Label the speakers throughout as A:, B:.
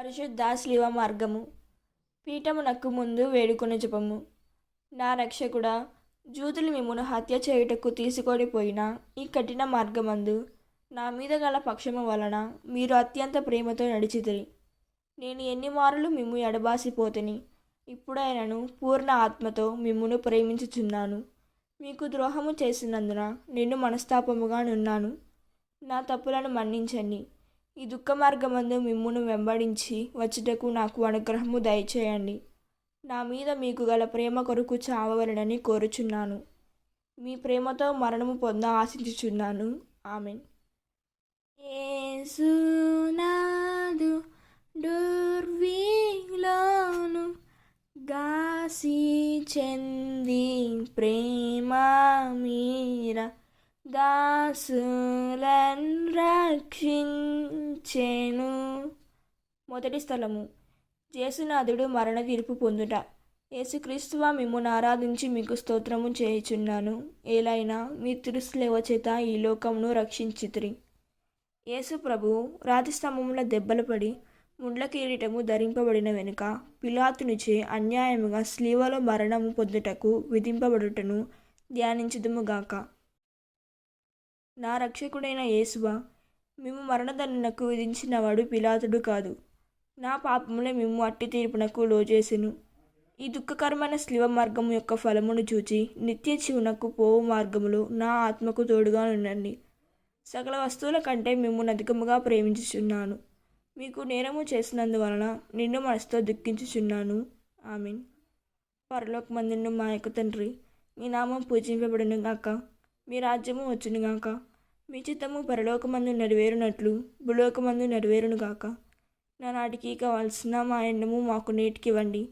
A: పరిశుద్ధ శివ మార్గము పీఠమునకు ముందు వేడుకొని జపము. నా రక్షకుడా జూతులు మిమ్మను హత్య చేయుటకు తీసుకొని పోయిన ఈ కఠిన మార్గమందు నా మీద గల పక్షము వలన మీరు అత్యంత ప్రేమతో నడిచితిరి. నేను ఎన్ని మారులు మిమ్ము ఎడబాసిపోతిని ఇప్పుడైనను పూర్ణ ఆత్మతో మిమ్మును ప్రేమించుచున్నాను. మీకు ద్రోహము చేసినందున నేను మనస్తాపముగా నున్నాను. నా తప్పులను మన్నించండి. ఈ దుఃఖ మార్గమందు మిమ్మును వెంబడించి వచ్చుటకు నాకు అనుగ్రహము దయచేయండి. నా మీద మీకు గల ప్రేమ కొరకు చావవలనని కోరుచున్నాను. మీ ప్రేమతో మరణము పొంద ఆశించుచున్నాను. ఆమెన్. ఏసునాదు దుర్విలోను గాసి చెంది ప్రేమ మీర దాసులన్ చేను మొదటి స్థలము. జేసునాథుడు మరణ తీర్పు పొందుట. యేసుక్రీస్తువా మిమ్మును ఆరాధించి మీకు స్తోత్రము చేయుచున్నాను. ఏలైనా మీ తిరుసులేవ చేత ఈ లోకమును రక్షించితిరి. యేసు ప్రభువు రాతి స్తంభముల దెబ్బలు పడి ముండ్ల కిరీటము ధరింపబడిన వెనుక పిలాతునిచే అన్యాయముగా స్లీవలో మరణము పొందుటకు విధింపబడుటను ధ్యానించుదుముగాక నా రక్షకుడైన యేసువ మేము మరణదండనకు విధించినవాడు పిలాతుడు కాదు. నా పాపములే మేము అట్టి తీర్పునకు లోజేసెను. ఈ దుఃఖకరమైన శివ మార్గము యొక్క ఫలమును చూచి నిత్య జీవునకు పోవు మార్గములో నా ఆత్మకు తోడుగా ఉండండి. సకల వస్తువుల కంటే మిమ్మల్ని అధికముగా ప్రేమించుచున్నాను. మీకు నేరము చేసినందువలన నిన్ను మనసుతో దుఃఖించుచున్నాను. ఆమెన్. పరలోకమందును మా యొక్క తండ్రి మీ నామం పూజింపబడును గాక మీ రాజ్యము వచ్చును గాక మీ చిత్తము పరలోకమందు నెరవేరునట్లు భూలోకమందు నెరవేరును గాక నానాటికి కావాల్సిన మా ఎండము మాకు నేటికివ్వండి.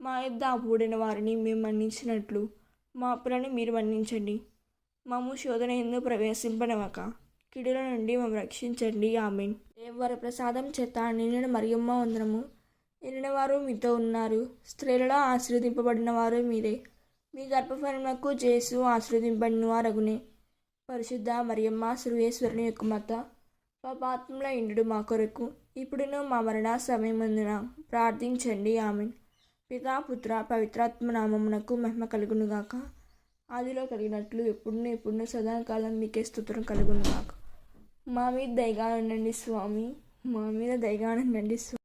A: మా యొద్ద అప్పుడిన వారిని మేము మన్నించినట్లు మా అప్పులను మీరు మన్నించండి. మాము శోధన ఎందు ప్రవేశింపనవక. కిడుల నుండి మేము రక్షించండి. ఆమెన్. దేవర ప్రసాదం చేత నిన్న మరియమ్మ వందనము నిన్న వారు మీతో ఉన్నారు. స్త్రీలలో ఆశీర్వదింపబడిన వారు మీరే. మీ గర్భఫలములకు చేసు ఆశీర్వదింపడిన వారగునే. పరిశుద్ధ మరియమ్మ శ్రీయేశ్వరుని యొక్క మత పాపాత్మల ఇండు మా కొరకు ఇప్పుడును మా మరణ సమయమందున ప్రార్థించండి. ఆమె పితా పుత్ర పవిత్రాత్మ నామమునకు మహిమ కలుగునుగాక. ఆదిలో కలిగినట్లు ఎప్పుడును ఎప్పుడును సదాకాలం మీకే స్తోత్రం కలుగునుగాక. మా మీద దయగా ఉండండి స్వామి. మా మీద దయగా ఉండండి స్వామి